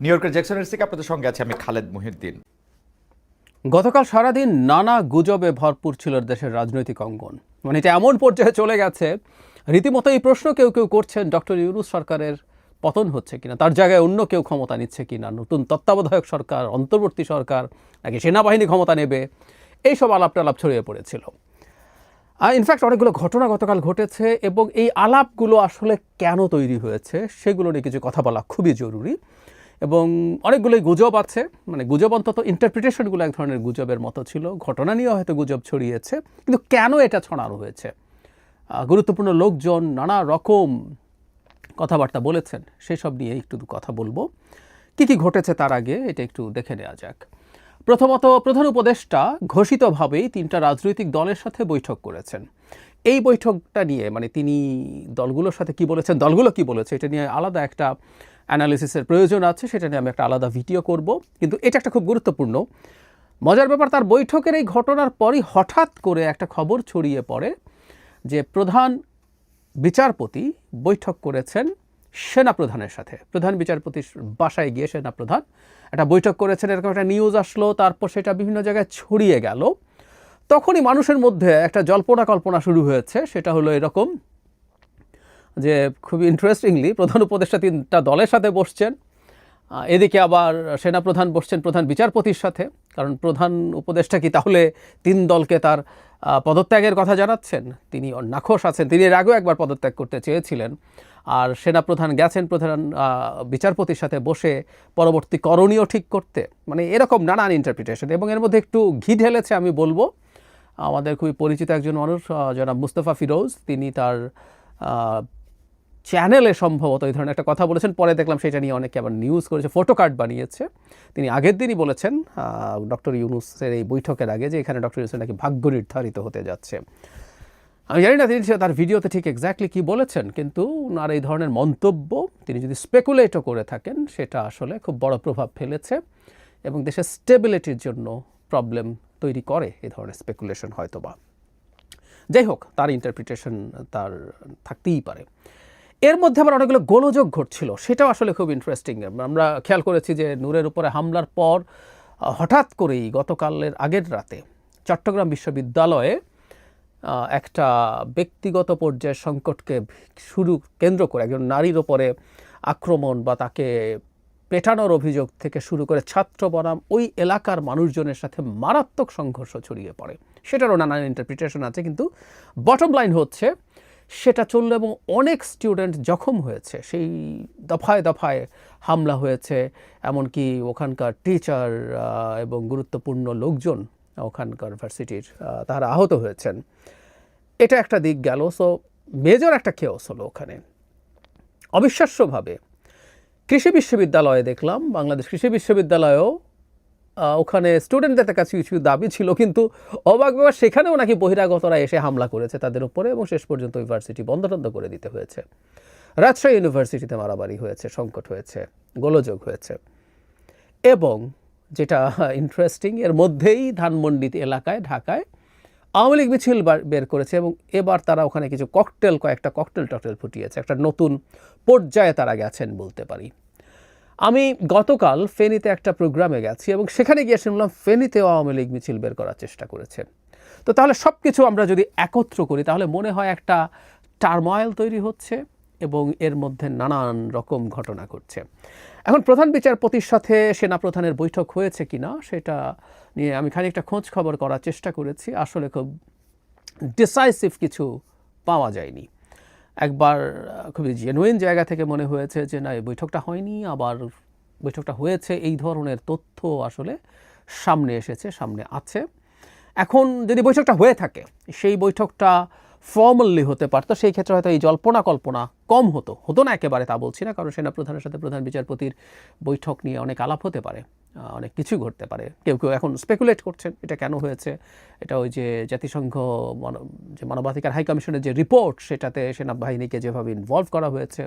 New ইয়র্কের জ্যাকসনের থেকে আপনাদের সঙ্গে আছে আমি খালেদ মুহিউদ্দিন। গতকাল সারাদিন নানা গুজবে ভরপুর ছিল দেশের রাজনৈতিক অঙ্গন। মানে এটা এমন পর্যায়ে চলে গেছে, রীতিমতো এই প্রশ্ন কেউ কেউ করছেন, ডক্টর ইউনুস সরকারের পতন হচ্ছে কিনা, তার জায়গায় অন্য কেউ ক্ষমতা নিচ্ছে কিনা, নতুন তত্ত্বাবধায়ক সরকার, অন্তর্বর্তী সরকার, নাকি সেনাবাহিনী ক্ষমতা নেবে, এইসব আলাপ টালাপ ছড়িয়ে পড়েছিল। ইনফ্যাক্ট অনেকগুলো ঘটনা গতকাল ঘটেছে এবং এই আলাপগুলো আসলে কেন তৈরি হয়েছে, সেগুলো নিয়ে কিছু কথা বলা খুবই জরুরি। এবং অনেকগুলোই গুজব আছে। মানে গুজব অন্তত ইন্টারপ্রিটেশনগুলো এক ধরনের গুজবের মতো ছিল। ঘটনা নিয়েও হয়তো গুজব ছড়িয়েছে। কিন্তু কেন এটা ছড়ানো হয়েছে? গুরুত্বপূর্ণ লোকজন নানা রকম কথাবার্তা বলেছেন। সেসব নিয়ে একটু কথা বলব। কি কি ঘটেছে তার আগে এটা একটু দেখে নেওয়া যাক। প্রথমত প্রধান উপদেষ্টা ঘোষিতভাবেই তিনটা রাজনৈতিক দলের সাথে বৈঠক করেছেন। এই বৈঠকটা নিয়ে মানে তিনি দলগুলোর সাথে কি বলেছেন, দলগুলো কি বলেছে, এটা নিয়ে আলাদা একটা অ্যানালিসিসের প্রয়োজন আছে, সেটা নিয়ে আমি একটা আলাদা ভিডিও করব। কিন্তু এটা একটা খুব গুরুত্বপূর্ণ। মজার ব্যাপার, তার বৈঠকের এই ঘটনার পরই হঠাৎ করে একটা খবর ছড়িয়ে পড়ে যে প্রধান বিচারপতি বৈঠক করেছেন সেনাপ্রধানের সাথে। প্রধান বিচারপতির বাসায় গিয়ে সেনাপ্রধান একটা বৈঠক করেছেন, এরকম একটা নিউজ আসলো, তারপর সেটা বিভিন্ন জায়গায় ছড়িয়ে গেল। তখনই মানুষের মধ্যে একটা জল্পনা কল্পনা শুরু হয়েছে, সেটা হলো এরকম যে খুবই ইন্টারেস্টিংলি প্রধান উপদেষ্টা তিনটা দলের সাথে বসছেন। এদিকে আবার সেনাপ্রধান বসছেন প্রধান বিচারপতির সাথে। কারণ প্রধান উপদেষ্টা কি তাহলে তিন দলকে তার পদত্যাগের কথা জানাচ্ছেন? তিনি নাখোশ আছেন। তিনি এর আগেও একবার পদত্যাগ করতে চেয়েছিলেন। আর সেনাপ্রধান গেছেন প্রধান বিচারপতির সাথে বসে পরবর্তী করণীয় ঠিক করতে। মানে এরকম নানান ইন্টারপ্রিটেশন এবং এর মধ্যে একটু ঘি ঢেলেছে আমি বলব। আমাদের খুবই পরিচিত একজন মানুষ জনাব মুস্তফা ফিরোজ। তিনি তার চ্যানেলে সম্ভবত এই ধরনের একটা কথা বলেছেন। পরে দেখলাম সেটা নিয়ে অনেকে আবার নিউজ করেছে ফটো কার্ড বানিয়েছে। তিনি আগের দিনই বলেছেন ডক্টর ইউনুসের এই বৈঠকের আগে যে এখানে ডক্টর ইউনুসের নাকি ভাগ্য নির্ধারিত হতে যাচ্ছে। আমি জানি না তিনি তার ভিডিওতে ঠিক এক্স্যাক্টলি কী বলেছেন, কিন্তু ওনার এই ধরনের মন্তব্য, তিনি যদি স্পেকুলেটও করে থাকেন, সেটা আসলে খুব বড় প্রভাব ফেলেছে এবং দেশের স্টেবিলিটির জন্য প্রবলেম তৈরি করে এই ধরনের স্পেকুলেশন হয়তো বা যাই হোক, তার ইন্টারপ্রিটেশন তার থাকতেই পারে। এর মধ্যে আবার অনেকগুলো গোলযোগ ঘটছিল। সেটাও আসলে খুব ইন্টারেস্টিং আমরা খেয়াল করেছি যে নূরের উপরে হামলার পর হঠাৎ করেই গতকালের আগের রাতে চট্টগ্রাম বিশ্ববিদ্যালয়ে একটা ব্যক্তিগত পর্যায়ের সংকটকে শুরু কেন্দ্র করে একজন নারীর ওপরে আক্রমণ বা তাকে পেটানোর অভিযোগ থেকে শুরু করে ছাত্র বনাম ওই এলাকার মানুষজনের সাথে মারাত্মক সংঘর্ষ ছড়িয়ে পড়ে। সেটারও নানান ইন্টারপ্রিটেশন আছে, কিন্তু বটম লাইন হচ্ছে সেটা চলল এবং অনেক স্টুডেন্ট জখম হয়েছে। সেই দফায় দফায় হামলা হয়েছে, এমনকি ওখানকার টিচার এবং গুরুত্বপূর্ণ লোকজন ওখানকার ভার্সিটির তারা আহত হয়েছেন। এটা একটা দিক গেল। সো মেজর একটা কেওস হলো ওখানে। অবিশ্বাস্যভাবে। কৃষি বিশ্ববিদ্যালয়ে দেখলাম, বাংলাদেশ কৃষি বিশ্ববিদ্যালয়েও ওখানে স্টুডেন্টদের কাছে কিছু দাবি ছিল, কিন্তু অবাক ব্যাপার, সেখানেও নাকি বহিরাগতরা এসে হামলা করেছে তাদের উপরে এবং শেষ পর্যন্ত ইউনিভার্সিটি বন্ধ টন্ধ করে দিতে হয়েছে। রাজশাহী ইউনিভার্সিটিতে মারামারি হয়েছে, সংকট হয়েছে, গোলযোগ হয়েছে। এবং যেটা ইন্টারেস্টিং এর মধ্যেই ধানমন্ডি এলাকায়, ঢাকায় আওয়ামী লীগ মিছিল বের করেছে এবং এবার তারা ওখানে কিছু ককটেল কয়েকটা ককটেল টকটেল ফুটিয়েছে। একটা নতুন পর্যায়ে তারা গেছেন বলতে পারি। আমি গতকাল ফেনীতে একটা প্রোগ্রামে গেছি এবং সেখানে গিয়ে শুনলাম ফেনীতেও আওয়ামী লীগ মিছিল বের করার চেষ্টা করেছে। তো তাহলে সব কিছু আমরা যদি একত্র করি, তাহলে মনে হয় একটা টার্ময়েল তৈরি হচ্ছে এবং এর মধ্যে নানান রকম ঘটনা ঘটছে। এখন প্রধান বিচারপতির সাথে সেনাপ্রধানের বৈঠক হয়েছে কিনা সেটা নিয়ে আমি খানিকটা খোঁজ খবর করার চেষ্টা করেছি। আসলে খুব ডিসাইসিভ কিছু পাওয়া যায়নি। একবার খুবই জেনুইন জায়গা থেকে মনে হয়েছে যে, না, এই বৈঠকটা হয়নি, আবার বৈঠকটা হয়েছে, এই ধরনের তথ্য আসলে সামনে এসেছে, সামনে আছে। এখন যদি বৈঠকটা হয়ে থাকে, সেই বৈঠকটা ফর্মালি হতে পারতো, সেই ক্ষেত্রে হয়তো এই জল্পনা কল্পনা কম হতো। হতো না একেবারে, তা বলছি না, কারণ সেনাপ্রধানের সাথে প্রধান বিচারপতির বৈঠক নিয়ে অনেক আলাপ হতে পারে। অনেক কিছু ঘটতে পারে। কেউ কেউ এখন স্পেকুলেট করছেন এটা কেন হয়েছে। এটা ওই যে জাতিসংঘ যে মানবাধিকার হাই কমিশনের যে রিপোর্ট সেটাতে সেনাবাহিনীকে যেভাবে ইনভলভ করা হয়েছে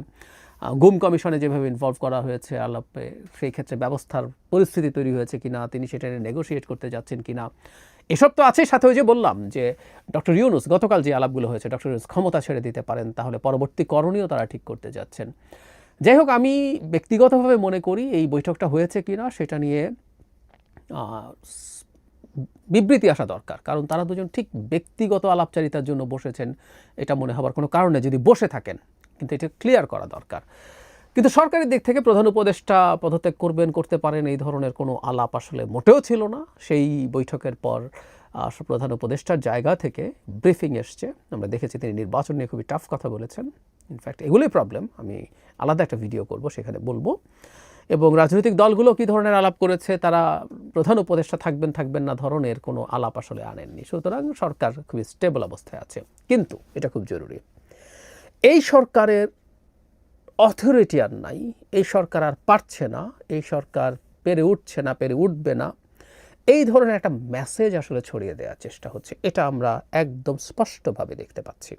গুম কমিশনে যেভাবে ইনভলভ করা হয়েছে, আলাপে সেই ক্ষেত্রে ব্যবস্থার পরিস্থিতি তৈরি হয়েছে কিনা, তিনি সেটা নিয়ে নেগোশিয়েট করতে যাচ্ছেন কিনা। এসব তো আছে, সাথে ওই যে বললাম যে ডক্টর ইউনুস গতকাল যে আলাপগুলো হয়েছে ডক্টর ইউনুস ক্ষমতা ছেড়ে দিতে পারেন, তাহলে পরবর্তী করণীয় তারা ঠিক করতে যাচ্ছেন। যাই হোক আমি ব্যক্তিগতভাবে মনে করি এই বৈঠকটা হয়েছে কিনা সেটা নিয়ে বিবৃতি আসা দরকার। কারণ তারা দুজন ঠিক ব্যক্তিগত আলাপচারিতার জন্য বসেছেন, এটা মনে হবার কোনো কারণে যদি বসে থাকেন, কিন্তু এটা ক্লিয়ার করা দরকার। কিন্তু সরকারের দিক থেকে প্রধান উপদেষ্টা পদত্যাগ করবেন, করতে পারেন, এই ধরনের কোনো আলাপ আসলে মোটেও ছিল না। সেই বৈঠকের পর প্রধান উপদেষ্টার জায়গা থেকে ব্রিফিং এসছে। আমরা দেখেছি তিনি নির্বাচন নিয়ে খুবই টাফ কথা বলেছেন। ইনফ্যাক্ট এগুলোই প্রবলেম আমি আলাদা একটা ভিডিও করব, সেখানে বলব। এবং রাজনৈতিক দলগুলো কী ধরনের আলাপ করেছে, তারা প্রধান উপদেষ্টা থাকবেন থাকবেন না ধরনের কোনো আলাপ আসলে আনেননি। সুতরাং সরকার খুবই স্টেবল অবস্থায় আছে। কিন্তু এটা খুব জরুরি। এই সরকারের অথরিটি আর নাই। এই সরকার আর পারছে না। এই সরকার পেরে উঠছে না, পেরে উঠবে না। এই ধরনের একটা মেসেজ আসলে ছড়িয়ে দেওয়ার চেষ্টা হচ্ছে। এটা আমরা একদম স্পষ্টভাবে দেখতে পাচ্ছি।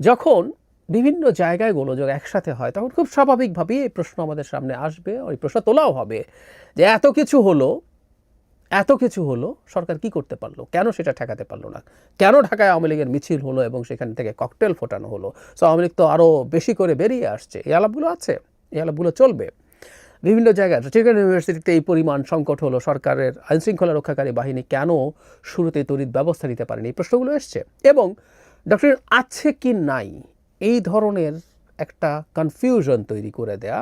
যখন বিভিন্ন জায়গায় গোলযোগ একসাথে হয়, তখন খুব স্বাভাবিকভাবেই এই প্রশ্ন আমাদের সামনে আসবে, ওই প্রশ্ন তোলাও হবে যে এত কিছু হলো, এত কিছু হলো, সরকার কি করতে পারল? কেন সেটা ঠেকাতে পারল না? কেন ঢাকায় আওয়ামী লীগের মিছিল হলো এবং সেখান থেকে ককটেল ফোটানো হলো? সো আওয়ামী লীগ তো আরও বেশি করে বেরিয়ে আসছে। এই আলাপগুলো আছে, এই আলাপগুলো চলবে। বিভিন্ন জায়গায় চিকেন ইউনিভার্সিটিতে এই পরিমাণ সংকট হলো, সরকারের আইনশৃঙ্খলা রক্ষাকারী বাহিনী কেন শুরুতে তড়িৎ ব্যবস্থা নিতে পারেনি? এই প্রশ্নগুলো এসছে। এবং ডক্টর, আছে কি নাই? এই ধরনের একটা কনফিউশন তৈরি করে দেয়া।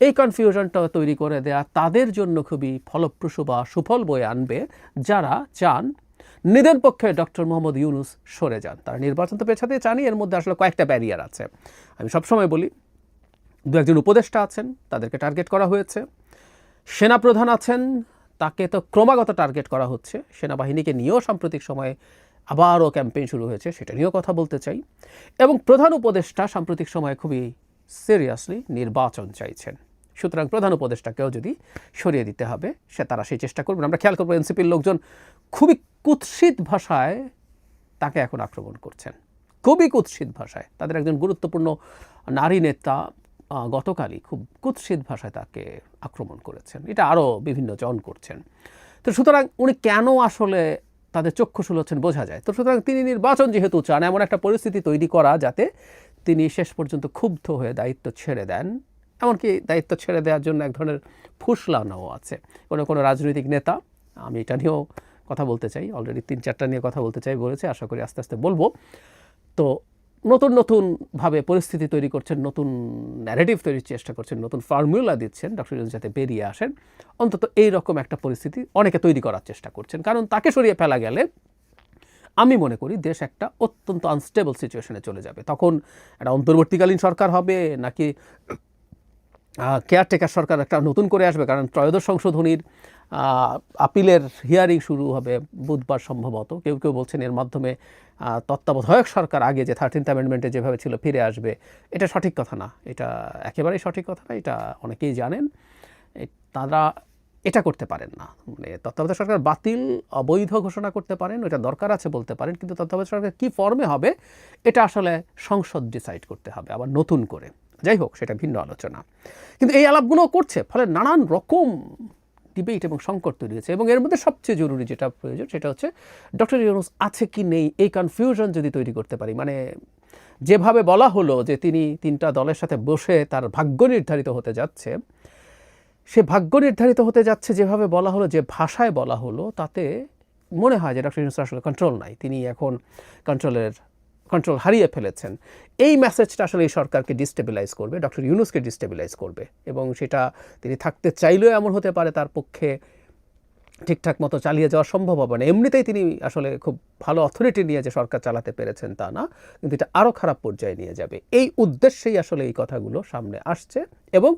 এই কনফিউশনটা তৈরি করে দেয়া তাদের জন্য খুবই ফলপ্রসূ বা সুফল বয়ে আনবে যারা চান নিদেন পক্ষে ডক্টর মোহাম্মদ ইউনুস সরে যান। তারা নির্বাচন তো পেছাতে চানি এর মধ্যে আসলে কয়েকটা ব্যারিয়ার আছে। আমি সবসময় বলি, দু একজন উপদেষ্টা আছেন, তাদেরকে টার্গেট করা হয়েছে। সেনাপ্রধান আছেন, তাকে তো ক্রমাগত টার্গেট করা হচ্ছে। সেনাবাহিনীকে নিয়েও সাম্প্রতিক সময়ে আবারও ক্যাম্পেইন শুরু হয়েছে, সেটা নিয়েও কথা বলতে চাই। এবং প্রধান উপদেষ্টা সাম্প্রতিক সময়ে খুবই সিরিয়াসলি নির্বাচন চাইছেন। সুতরাং প্রধান উপদেষ্টাকেও যদি সরিয়ে দিতে হবে, সে তারা সেই চেষ্টা করবেন আমরা খেয়াল করব এনসিপির লোকজন খুবই কুৎসিত ভাষায় তাকে এখন আক্রমণ করছেন। খুবই কুৎসিত ভাষায়। তাদের একজন গুরুত্বপূর্ণ নারী নেতা গতকালই খুব কুৎসিত ভাষায় তাকে আক্রমণ করেছেন। এটা আরও বিভিন্ন জন করছেন। তো সুতরাং উনি কেন আসলে তাদের চক্ষু শুলোচ্ছেন বোঝা যায়। তো সুতরাং তিনি নির্বাচন যেহেতু চান, এমন একটা পরিস্থিতি তৈরি করা যাতে তিনি শেষ পর্যন্ত ক্ষুব্ধ হয়ে দায়িত্ব ছেড়ে দেন। এমনকি দায়িত্ব ছেড়ে দেওয়ার জন্য এক ধরনের ফুসলানাও আছে। কোনো কোনো রাজনৈতিক নেতা, আমি এটা নিয়েও কথা বলতে চাই অলরেডি তিন চারটা নিয়ে কথা বলতে চাই বলেছে, আশা করি আস্তে আস্তে বলব। তো নতুন নতুনভাবে পরিস্থিতি তৈরি করছেন, নতুন ন্যারেটিভ তৈরির চেষ্টা করছেন, নতুন ফর্মুলা দিচ্ছেন ডক্টর ইউনুস যাতে বেরিয়ে আসেন। অন্তত এই রকম একটা পরিস্থিতি অনেকে তৈরি করার চেষ্টা করছেন। কারণ তাকে সরিয়ে ফেলা গেলে আমি মনে করি দেশ একটা অত্যন্ত আনস্টেবল সিচুয়েশনে চলে যাবে। তখন একটা অন্তর্বর্তীকালীন সরকার হবে, নাকি কেয়ারটেকার সরকার একটা নতুন করে আসবে, কারণ ত্রয়োদশ সংশোধনীর আপিলের হিয়ারিং শুরু হবে বুধবার সম্ভবত। কেউ কেউ বলছেন এর মাধ্যমে তত্ত্বাবধায়ক সরকার আগে যে থার্টিন্থ অ্যামেন্ডমেন্টে যেভাবে ছিল ফিরে আসবে, এটা সঠিক কথা না। এটা একেবারেই সঠিক কথা না, এটা অনেকেই জানেন। তারা এটা করতে পারেন না। মানে তত্ত্বাবধায়ক সরকার বাতিল, অবৈধ ঘোষণা করতে পারেন ওটা দরকার আছে বলতে পারেন, কিন্তু তত্ত্বাবধায়ক সরকার কী ফর্মে হবে, এটা আসলে সংসদ ডিসাইড করতে হবে, আবার নতুন করে। যাই হোক, সেটা ভিন্ন আলোচনা। কিন্তু এই আলাপগুলোও করছে, ফলে নানান রকম ডিবেট এবং সংকট তৈরি হয়েছে। এবং এর মধ্যে সবচেয়ে জরুরি যেটা প্রয়োজন সেটা হচ্ছে ডক্টর ইউনুস আছে কি নেই, এই কনফিউশন যদি তৈরি করতে পারি। মানে যেভাবে বলা হলো যে তিনি তিনটা দলের সাথে বসে তার ভাগ্য নির্ধারিত হতে যাচ্ছে, সে ভাগ্য নির্ধারিত হতে যাচ্ছে যেভাবে বলা হলো, যে ভাষায় বলা হলো, তাতে মনে হয় যে ডক্টর ইউনুস আসলে কন্ট্রোল নাই। তিনি এখন কন্ট্রোলের কন্ট্রোল হারিয়ে ফেলেছেন। এই মেসেজটা আসলে এই সরকারকে ডিস্টেবিলাইজ করবে ডক্টর ইউনুসকে ডিস্টেবিলাইজ করবে এবং সেটা তিনি থাকতে চাইলেও এমন হতে পারে তার পক্ষে ঠিকঠাক মতো চালিয়ে যাওয়া সম্ভব হবে না। এমনিতেই তিনি আসলে খুব ভালো অথরিটি নিয়ে যে সরকার চালাতে পেরেছেন তা না, কিন্তু এটা আরও খারাপ পর্যায়ে নিয়ে যাবে। এই উদ্দেশ্যেই আসলে এই কথাগুলো সামনে আসছে এবং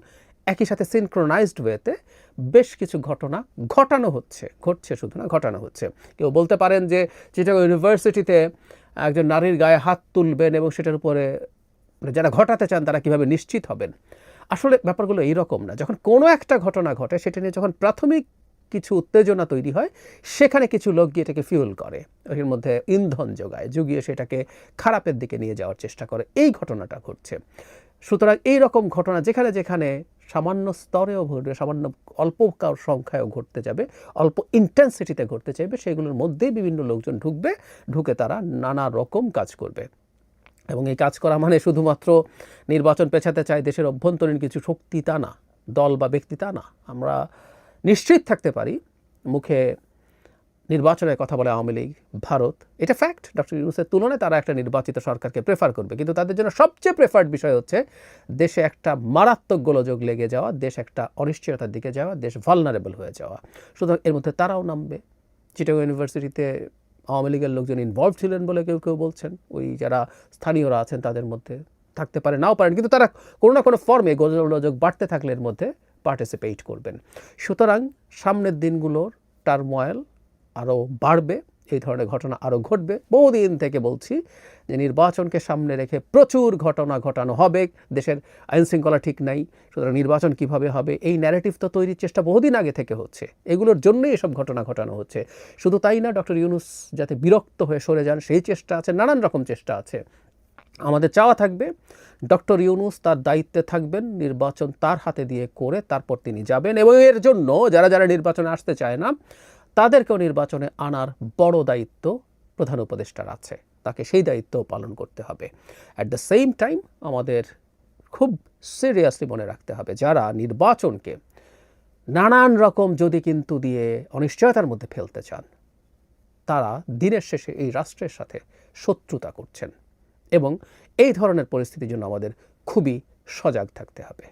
একই সাথে সিনক্রোনাইজড ওয়েতে বেশ কিছু ঘটনা ঘটানো হচ্ছে, ঘটছে শুধু না, ঘটানো হচ্ছে। কেউ বলতে পারেন যে চিটাগো ইউনিভার্সিটিতে একজন নারীর গায়ে হাত তুলবেন এবং সেটার উপরে মানে যারা ঘটাতে চান তারা কীভাবে নিশ্চিত হবেন? আসলে ব্যাপারগুলো এইরকম না। যখন কোনো একটা ঘটনা ঘটে, সেটা নিয়ে যখন প্রাথমিক কিছু উত্তেজনা তৈরি হয়, সেখানে কিছু লোক গিয়ে এটাকে ফিউল করে। এর মধ্যে ইন্ধন যোগায়, যুগিয়ে সেটাকে খারাপের দিকে নিয়ে যাওয়ার চেষ্টা করে। এই ঘটনাটা ঘটছে। সুতরাং এই রকম ঘটনা যেখানে যেখানে সামান্য স্তরেও ঘটবে, সামান্য অল্প সংখ্যায়ও ঘটতে যাবে, অল্প ইন্টেন্সিটিতে ঘটতে চাইবে, সেগুলোর মধ্যেই বিভিন্ন লোকজন ঢুকবে, ঢুকে তারা নানা রকম কাজ করবে। এবং এই কাজ করা মানে শুধুমাত্র নির্বাচন পেছাতে চায় দেশের অভ্যন্তরীণ কিছু শক্তি তা না, দল বা ব্যক্তি তা না। আমরা নিশ্চিত থাকতে পারি, মুখে নির্বাচনের কথা বলে আওয়ামী লীগ, ভারত, এটা ফ্যাক্ট ডক্টর ইউনুসের তুলনায় তারা একটা নির্বাচিত সরকারকে প্রেফার করবে। কিন্তু তাদের জন্য সবচেয়ে প্রেফার্ড বিষয় হচ্ছে দেশে একটা মারাত্মক গোলযোগ লেগে যাওয়া, দেশ একটা অনিশ্চয়তার দিকে যাওয়া, দেশ ভালনারেবল হয়ে যাওয়া। সুতরাং এর মধ্যে তারাও নামবে। চিটাগো ইউনিভার্সিটিতে আওয়ামী লীগের লোকজন ইনভলভ ছিলেন বলে কেউ কেউ বলছেন। ওই যারা স্থানীয়রা আছেন তাদের মধ্যে থাকতে পারে, নাও পারেন। কিন্তু তারা কোনো না কোনো ফর্মে গোলযোগ বাড়তে থাকলে এর মধ্যে পার্টিসিপেট করবেন। সুতরাং সামনের দিনগুলোর টার্ময়েল আরও বাড়বে, এই ধরনের ঘটনা আরও ঘটবে। বহুদিন থেকে বলছি যে নির্বাচনকে সামনে রেখে প্রচুর ঘটনা ঘটানো হবে। দেশের আইন শৃঙ্খলা ঠিক নাই, সুতরাং নির্বাচন কীভাবে হবে, এই ন্যারেটিভ তো তৈরির চেষ্টা বহুদিন আগে থেকে হচ্ছে। এগুলোর জন্যই এসব ঘটনা ঘটানো হচ্ছে। শুধু তাই না, ডক্টর ইউনুস যাতে বিরক্ত হয়ে সরে যান, সেই চেষ্টা আছে, নানান রকম চেষ্টা আছে। আমাদের চাওয়া থাকবে, ডক্টর ইউনুস তার দায়িত্বে থাকবেন, নির্বাচন তার হাতে দিয়ে করে তারপর তিনি যাবেন। এবং এর জন্য যারা যারা নির্বাচনে আসতে চায় না তাদেরকেও নির্বাচনে আনার বড় দায়িত্ব প্রধান উপদেষ্টার আছে। তাকে সেই দায়িত্ব পালন করতে হবে। অ্যাট দ্য সেম টাইম আমাদের খুব সিরিয়াসলি মনে রাখতে হবে, যারা নির্বাচনকে নানান রকম যদি কিন্তু দিয়ে অনিশ্চয়তার মধ্যে ফেলতে চান, তারা দিনের শেষে এই রাষ্ট্রের সাথে শত্রুতা করছেন এবং এই ধরনের পরিস্থিতির জন্য আমাদের খুবই সজাগ থাকতে হবে।